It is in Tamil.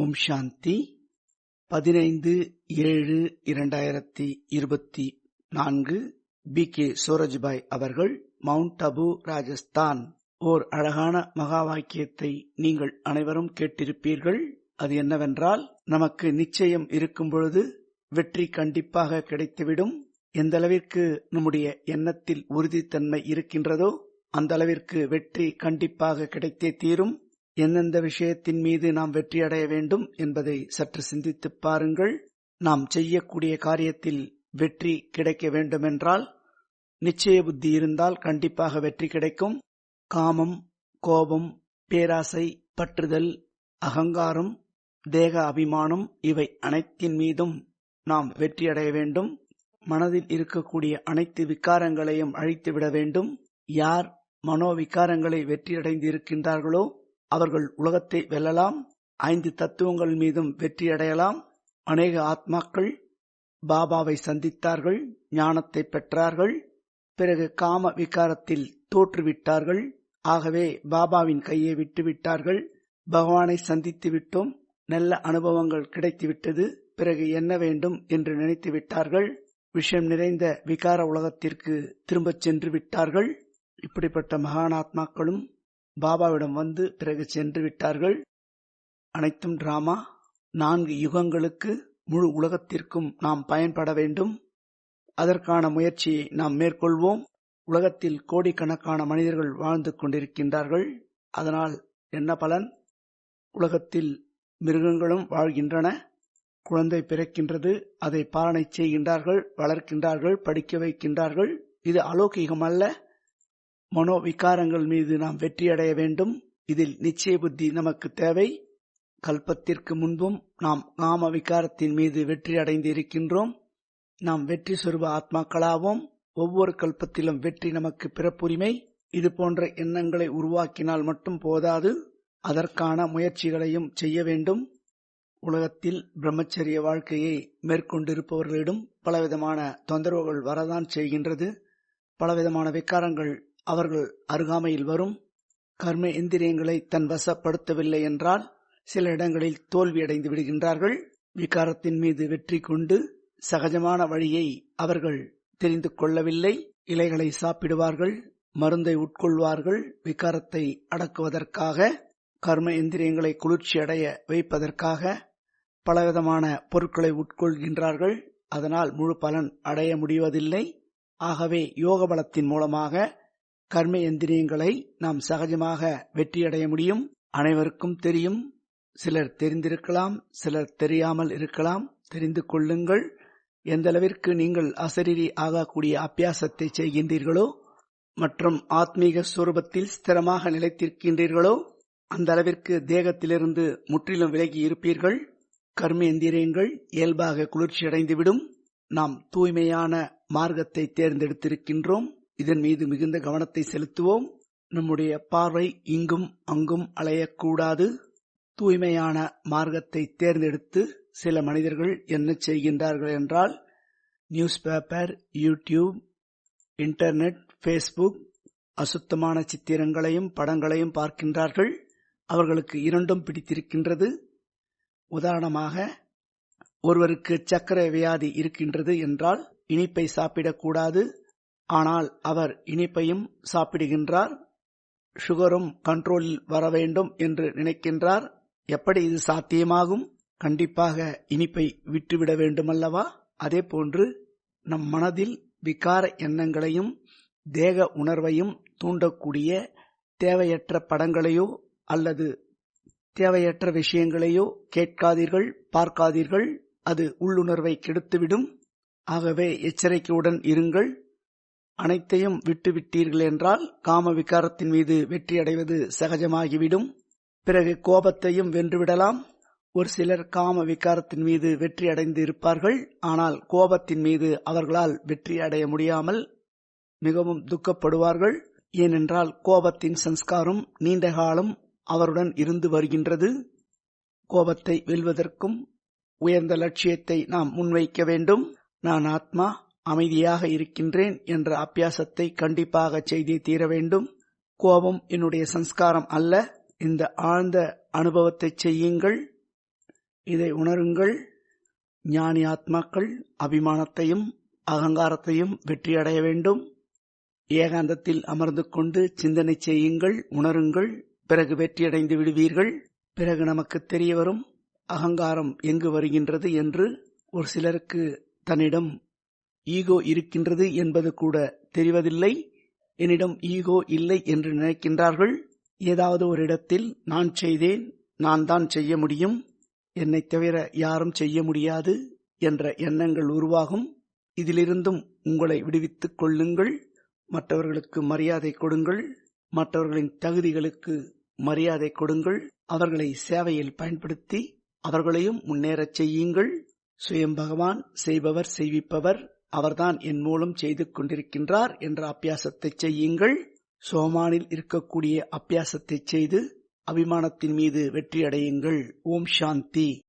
ஓம் சாந்தி. பதினைந்து ஏழு இரண்டாயிரத்தி இருபத்தி நான்கு பி. கே. சூரஜ்பாய் அவர்கள் மவுண்ட் அபு ராஜஸ்தான். ஓர் அழகான மகா வாக்கியத்தை நீங்கள் அனைவரும் கேட்டிருப்பீர்கள். அது என்னவென்றால் நமக்கு நிச்சயம் இருக்கும் பொழுது வெற்றி கண்டிப்பாக கிடைத்துவிடும். எந்த அளவிற்கு நம்முடைய எண்ணத்தில் உறுதித்தன்மை இருக்கின்றதோ அந்த அளவிற்கு வெற்றி கண்டிப்பாக கிடைத்தே தீரும். எந்தெந்த விஷயத்தின் மீது நாம் வெற்றியடைய வேண்டும் என்பதை சற்று சிந்தித்துப் பாருங்கள். நாம் செய்யக்கூடிய காரியத்தில் வெற்றி கிடைக்க வேண்டுமென்றால் நிச்சய புத்தி இருந்தால் கண்டிப்பாக வெற்றி கிடைக்கும். காமம் கோபம் பேராசை பற்றுதல் அகங்காரம் தேக அபிமானம் இவை அனைத்தின் மீதும் நாம் வெற்றியடைய வேண்டும். மனதில் இருக்கக்கூடிய அனைத்து விக்காரங்களையும் அழித்துவிட வேண்டும். யார் மனோவிக்காரங்களை வெற்றியடைந்து இருக்கின்றார்களோ அவர்கள் உலகத்தை வெல்லலாம் ஐந்து தத்துவங்கள் மீதும் வெற்றியடையலாம். அநேக ஆத்மாக்கள் பாபாவை சந்தித்தார்கள் ஞானத்தை பெற்றார்கள் பிறகு காம விகாரத்தில் தோற்றுவிட்டார்கள். ஆகவே பாபாவின் கையை விட்டுவிட்டார்கள். பகவானை சந்தித்து விட்டோம். நல்ல அனுபவங்கள் கிடைத்துவிட்டது. பிறகு என்ன வேண்டும் என்று நினைத்து விட்டார்கள். விஷயம் நிறைந்த விகார உலகத்திற்கு திரும்பச் சென்று விட்டார்கள். இப்படிப்பட்ட மகானாத்மாக்களும் பாபாவிடம் வந்து பிறகு சென்று விட்டார்கள். அனைத்தும் டிராமா நான்கு யுகங்களுக்கு முழு உலகத்திற்கும் நாம் பயன்பட வேண்டும். அதற்கான முயற்சியை நாம் மேற்கொள்வோம். உலகத்தில் கோடிக்கணக்கான மனிதர்கள் வாழ்ந்து கொண்டிருக்கின்றார்கள். அதனால் என்ன பலன்? உலகத்தில் மிருகங்களும் வாழ்கின்றன. குழந்தை பிறக்கின்றது. அதை பாலனை செய்கின்றார்கள் வளர்க்கின்றார்கள் படிக்க வைக்கின்றார்கள். இது அலௌகிகம் அல்ல மனோ விகாரங்கள் மீது நாம் வெற்றியடைய வேண்டும். இதில் நிச்சய புத்தி நமக்கு தேவை. கல்பத்திற்கு முன்பும் நாம் காம விகாரத்தின் மீது வெற்றி அடைந்து இருக்கின்றோம். நாம் வெற்றி சொருப ஆத்மாக்களாவோம். ஒவ்வொரு கல்பத்திலும் வெற்றி நமக்கு பிறப்புரிமை. இது போன்ற எண்ணங்களை உருவாக்கினால் மட்டும் போதாது. அதற்கான முயற்சிகளையும் செய்ய வேண்டும். உலகத்தில் பிரம்மச்சரிய வாழ்க்கையை மேற்கொண்டிருப்பவர்களிடம் பலவிதமான தொந்தரவுகள் வரதான் செய்கின்றது. பலவிதமான விகாரங்கள் அவர்கள் அருகாமையில் வரும். கர்ம எந்திரியங்களை தன் வசப்படுத்தவில்லை என்றால் சில இடங்களில் தோல்வியடைந்து விடுகின்றார்கள். விகாரத்தின் மீது வெற்றி கொண்டு சகஜமான வழியை அவர்கள் தெரிந்து கொள்ளவில்லை. இலைகளை சாப்பிடுவார்கள் மருந்தை உட்கொள்வார்கள். விகாரத்தை அடக்குவதற்காக கர்ம எந்திரியங்களை குளிர்ச்சி அடைய வைப்பதற்காக பலவிதமான பொருட்களை உட்கொள்கின்றார்கள். அதனால் முழு பலன் அடைய முடிவதில்லை. ஆகவே யோக பலத்தின் மூலமாக கர்ம எந்திரியங்களை நாம் சகஜமாக வெற்றியடைய முடியும். அனைவருக்கும் தெரியும். சிலர் தெரிந்திருக்கலாம் சிலர் தெரியாமல் இருக்கலாம். தெரிந்து கொள்ளுங்கள். எந்த அளவிற்கு நீங்கள் அசரீரி ஆகக்கூடிய அபியாசத்தை செய்கின்றீர்களோ மற்றும் ஆத்மீக சுரூபத்தில் ஸ்திரமாக நிலைத்திருக்கின்றீர்களோ அந்த அளவிற்கு தேகத்திலிருந்து முற்றிலும் விலகி இருப்பீர்கள். கர்ம எந்திரியங்கள் இயல்பாக குளிர்ச்சியடைந்துவிடும். நாம் தூய்மையான மார்க்கத்தை தேர்ந்தெடுத்திருக்கின்றோம். இதன் மீது மிகுந்த கவனத்தை செலுத்துவோம். நம்முடைய பார்வை இங்கும் அங்கும் அலையக்கூடாது. தூய்மையான மார்க்கத்தை தேர்ந்தெடுத்து சில மனிதர்கள் என்ன செய்கின்றார்கள் என்றால் news paper YouTube internet Facebook அசுத்தமான சித்திரங்களையும் படங்களையும் பார்க்கின்றார்கள். அவர்களுக்கு இரண்டும் பிடித்திருக்கின்றது. உதாரணமாக ஒருவருக்கு சக்கர வியாதி இருக்கின்றது என்றால் இனிப்பை சாப்பிடக்கூடாது. ஆனால் அவர் இனிப்பையும் சாப்பிடுகின்றார் சுகரும் கண்ட்ரோலில் வர வேண்டும் என்று நினைக்கின்றார். எப்படி இது சாத்தியமாகும்? கண்டிப்பாக இனிப்பை விட்டுவிட வேண்டுமல்லவா? அதே போன்று நம் மனதில் விகார எண்ணங்களையும் தேக உணர்வையும் தூண்டக்கூடிய தேவையற்ற படங்களையோ அல்லது தேவையற்ற விஷயங்களையோ கேட்காதீர்கள் பார்க்காதீர்கள். அது உள்ளுணர்வை கெடுத்துவிடும். ஆகவே எச்சரிக்கையுடன் இருங்கள். அனைத்தையும் விட்டுவிட்டீர்கள் என்றால் காம விகாரத்தின் மீது வெற்றியடைவது சகஜமாகிவிடும். பிறகு கோபத்தையும் வென்றுவிடலாம். ஒரு சிலர் காம விகாரத்தின் மீது வெற்றி அடைந்து இருப்பார்கள். ஆனால் கோபத்தின் மீது அவர்களால் வெற்றி அடைய முடியாமல் மிகவும் துக்கப்படுவார்கள். ஏனென்றால் கோபத்தின் சம்ஸ்காரம் நீண்ட காலம் அவருடன் இருந்து வருகின்றது. கோபத்தை வெல்வதற்கும் உயர்ந்த லட்சியத்தை நாம் முன்வைக்க வேண்டும். நான் ஆத்மா அமைதியாக இருக்கின்றேன் என்ற அபியாசத்தை கண்டிப்பாக செய்தே தீர வேண்டும். கோபம் என்னுடைய சம்ஸ்காரம் அல்ல. இந்த ஆழ்ந்த அனுபவத்தை செய்யுங்கள். இதை உணருங்கள். ஞானி ஆத்மாக்கள் அபிமானத்தையும் அகங்காரத்தையும் வெற்றியடைய வேண்டும். ஏகாந்தத்தில் அமர்ந்து கொண்டு சிந்தனை செய்யுங்கள் உணருங்கள். பிறகு வெற்றியடைந்து விடுவீர்கள். பிறகு நமக்கு தெரிய வரும் அகங்காரம் எங்கு வருகின்றது என்று ஒரு சிலருக்கு தன்னிடம் ஈகோ இருக்கின்றது என்பது கூட தெரிவதில்லை. என்னிடம் ஈகோ இல்லை என்று நினைக்கின்றார்கள். ஏதாவது ஒரு இடத்தில் நான் செய்தேன் நான் தான் செய்ய முடியும். என்னை தவிர யாரும் செய்ய முடியாது என்ற எண்ணங்கள் உருவாகும். இதிலிருந்தும் உங்களை விடுவித்துக் கொள்ளுங்கள். மற்றவர்களுக்கு மரியாதை கொடுங்கள். மற்றவர்களின் தகுதிகளுக்கு மரியாதை கொடுங்கள். அவர்களை சேவையில் பயன்படுத்தி அவர்களையும் முன்னேறச் செய்யுங்கள். சுயம் பகவான் செய்பவர் செய்விப்பவர். அவர்தான் என் மூலம் செய்து கொண்டிருக்கின்றார் என்ற அபியாசத்தை செய்யுங்கள். சோமானில் இருக்கக்கூடிய அபியாசத்தை செய்து அபிமானத்தின் மீது வெற்றியடையுங்கள். ஓம் சாந்தி.